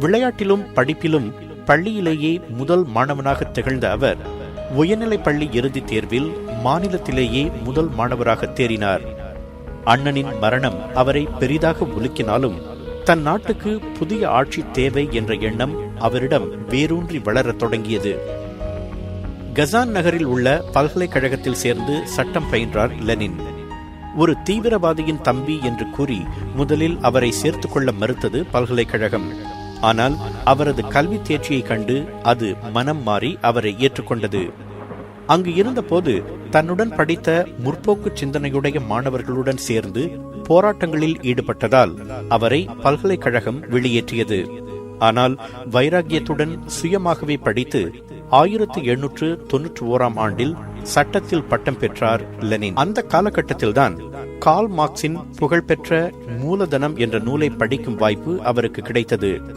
விளையாட்டிலும் படிப்பிலும் பள்ளியிலேயே முதல் மாணவனாக திகழ்ந்த அவர் உயர்நிலைப் பள்ளி இறுதித் தேர்வில் மாநிலத்திலேயே முதல் மாணவராக தேறினார். அண்ணனின் மரணம் அவரை பெரிதாக உலுக்கினாலும் தன் நாட்டுக்கு புதிய ஆட்சி தேவை என்ற எண்ணம் அவரிடம் வேரூன்றி வளரத் தொடங்கியது. கசான் நகரில் உள்ள பல்கலைக்கழகத்தில் சேர்ந்து சட்டம் பயின்றார் லெனின். ஒரு தீவிரவாதியின் தம்பி என்று கூறி முதலில் அவரை சேர்த்துக் கொள்ள மறுத்தது பல்கலைக்கழகம். ஆனால் அவரது கல்வி தேர்ச்சியை கண்டு அது மனம் மாறி அவரை ஏற்றுக்கொண்டது. அங்கு இருந்தபோது தன்னுடன் படித்த முற்போக்கு சிந்தனையுடைய மாணவர்களுடன் சேர்ந்து போராட்டங்களில் ஈடுபட்டதால் அவரை பல்கலைக்கழகம் வெளியேற்றியது. ஆனால் வைராகியத்துடன் சுயமாகவே படித்து ஆயிரத்தி எண்ணூற்று தொன்னூற்றி ஓராம் ஆண்டில் சட்டத்தில் பட்டம் பெற்றார் லெனின். அந்த காலகட்டத்தில்தான் கால் மார்க்சின் புகழ்பெற்ற மூலதனம் என்ற நூலை படிக்கும் வாய்ப்பு அவருக்கு கிடைத்தது.